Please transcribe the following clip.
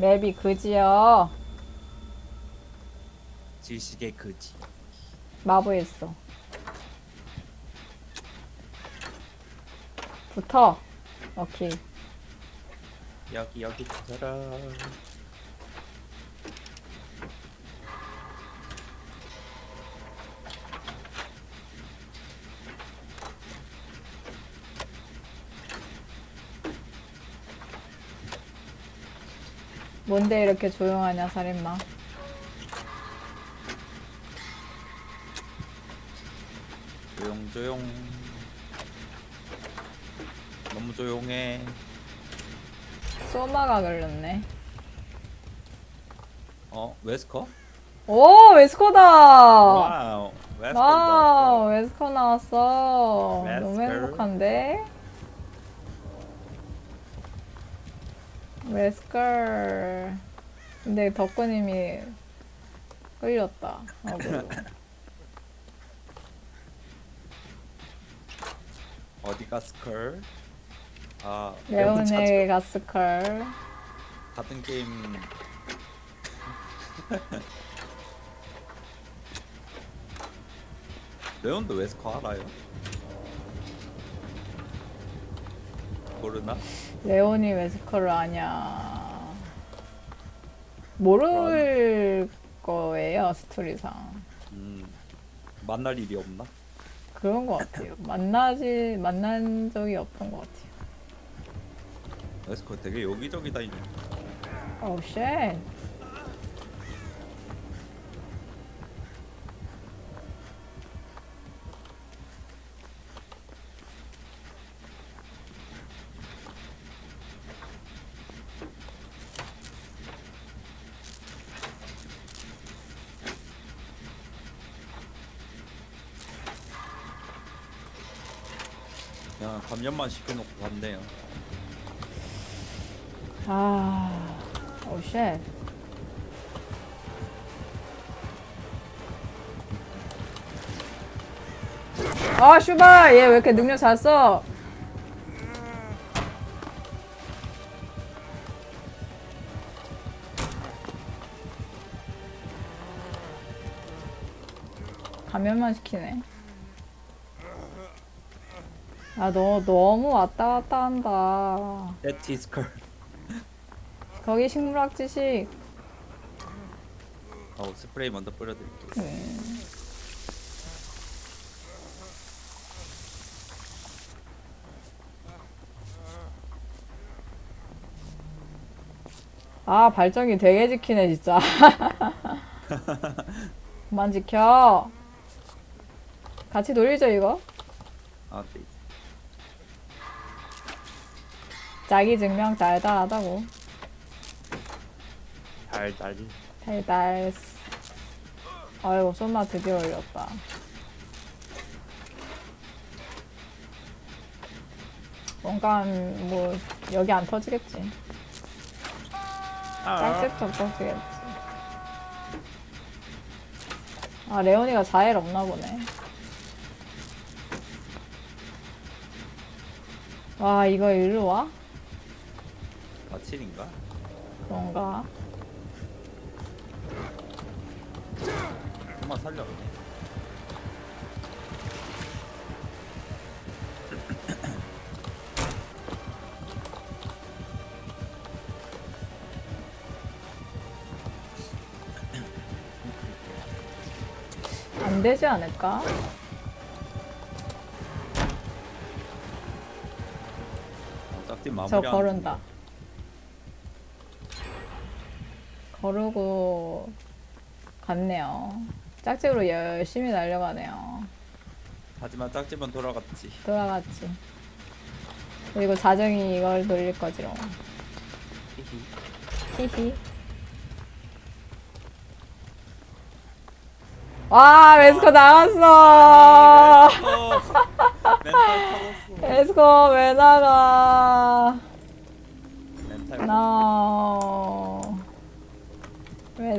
맵이 그지요. 지식의 그지. 마부했어. 붙어. 오케이. 여기 여기 붙어라. 뭔데 이렇게 조용하냐 살인마. 조용 조용. 너무 조용해. 소마가 걸렸네. 어 웨스커? 오 웨스코다. 와우 웨스커. 와 웨스코 나왔어. 너무 웨스코. 행복한데. 웨스컬. 근데 덕구님이 끌렸다. 어그로. 어디 가 스컬? 아 레오네 가스컬. 같은 게임. 레온도 웨스커 알아요? 모르나? 레오니 웨스컬을 아냐. 모를 거예요 스토리상. 음 만날 일이 없나? 그런 것 같아요. 만나지 만난 적이 없던 것 같아요. 웨스커 되게 여기저기 다니네. 오 쉣. 그냥 감염만 시켜놓고 갔네요. 아, 오 쉣. 아 슈발 얘왜 이렇게 능력 잘 써? 감염만 시키네. 아, 너 너무 왔다 갔다 한다. 에티스컬. 거기 식물학 지식. 어 스프레이 먼저 뿌려드릴게요. 음. 아, 발전기 되게 지키네, 진짜. 그만 지켜. 같이 놀리죠, 이거? 아 네. 자기 증명 달달하다고. 달달. 달달. 아이고, 쏜나 드디어 올렸다. 뭔가, 뭐, 여기 안 터지겠지. 아, 짝집도 터지겠지. 아, 레오니가 자일 없나 보네. 와, 이거 일로 와? 마칠인가? 그런가? 한번 살려보네. 안 되지 않을까? 어, 마무리. 저 거른다. 거르고 갔네요. 짝집으로 열심히 달려가네요. 하지만 짝집은 돌아갔지. 돌아갔지. 그리고 자정이 이걸 돌릴 거지롱. 히히. 히히. 와, 웨스코! 어, 멘탈 터졌어. 웨스코 왜 나가? 멘탈. No.